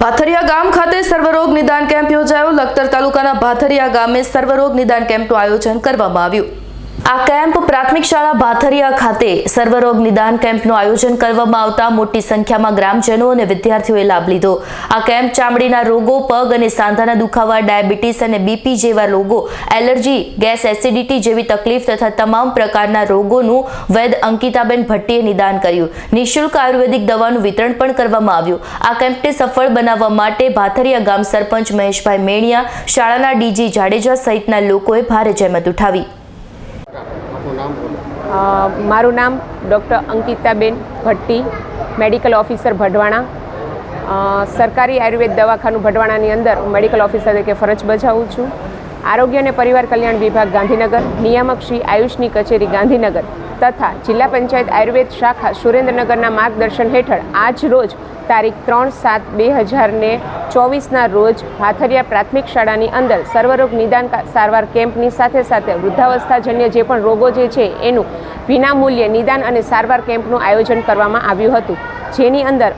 ભાથરિયા ગામ ખાતે સર્વરોગ નિદાન કેમ્પ યોજાયો. લખતર તાલુકાના ભાથરિયા ગામે સર્વરોગ નિદાન કેમ્પનું આયોજન કરવામાં આવ્યું. આ કેમ્પ પ્રાથમિક શાળા ભાથરિયા ખાતે સર્વરોગ નિદાન કેમ્પનું આયોજન કરવામાં આવતા મોટી સંખ્યામાં ગ્રામજનો અને વિદ્યાર્થીઓએ લાભ લીધો. આ કેમ્પ ચામડીના રોગો, પગ અને સાંધાના દુખાવા, ડાયાબિટીસ અને બીપી જેવા રોગો, એલર્જી, ગેસ એસિડિટી જેવી તકલીફ તથા તમામ પ્રકારના રોગોનું વૈદ અંકિતાબેન ભટ્ટીએ નિદાન કર્યું. નિઃશુલ્ક આયુર્વેદિક દવાનું વિતરણ પણ કરવામાં આવ્યું. આ કેમ્પને સફળ બનાવવા માટે ભાથરિયા ગામ સરપંચ મહેશભાઈ મેણિયા, શાળાના ડીજી જાડેજા સહિતના લોકોએ ભારે જહેમત ઉઠાવી. મારું નામ ડૉક્ટર અંકિતાબેન ભટ્ટી, મેડિકલ ઓફિસર ભડવાણા. સરકારી આયુર્વેદ દવાખાનું ભડવાણાની અંદર હું મેડિકલ ઓફિસર તરીકે ફરજ બજાવું છું. આરોગ્ય અને પરિવાર કલ્યાણ વિભાગ ગાંધીનગર, નિયામક શ્રી આયુષની કચેરી ગાંધીનગર. તથા જિલ્લા પંચાયત આયુર્વેદ શાખા સુરેન્દ્રનગરના માર્ગદર્શન હેઠળ આજ રોજ તારીખ ત્રણ સાત બે હજારને ચોવીસના રોજ હાથરિયા પ્રાથમિક શાળાની અંદર સર્વરોગ નિદાન સારવાર કેમ્પની સાથે સાથે વૃદ્ધાવસ્થાજન્ય જે પણ રોગો જે છે એનું વિનામૂલ્યે નિદાન અને સારવાર કેમ્પનું આયોજન કરવામાં આવ્યું હતું. જેની અંદર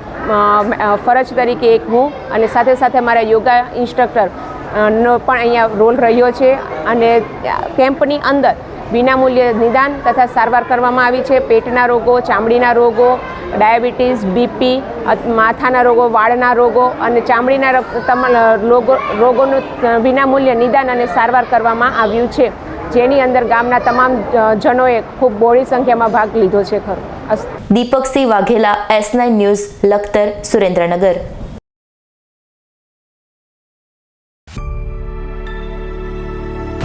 ફરજ તરીકે એક હું અને સાથે સાથે મારા યોગા ઇન્સ્ટ્રક્ટર નો પણ અહીંયા રોલ રહ્યો છે અને કેમ્પની અંદર વિનામૂલ્યે નિદાન તથા સારવાર કરવામાં આવી છે. પેટના રોગો, ચામડીના રોગો, ડાયાબિટીસ, બીપી માથાના રોગો, વાળના રોગો અને ચામડીના રોગ- રોગો, રોગોનું વિનામૂલ્ય નિદાન અને સારવાર કરવામાં આવ્યું છે. જેની અંદર ગામના તમામ જનોએ ખૂબ બોળી સંખ્યામાં ભાગ લીધો છે. ખરો. Deepaksinh Vaghela, S news, Lakhtar, Surendranagar.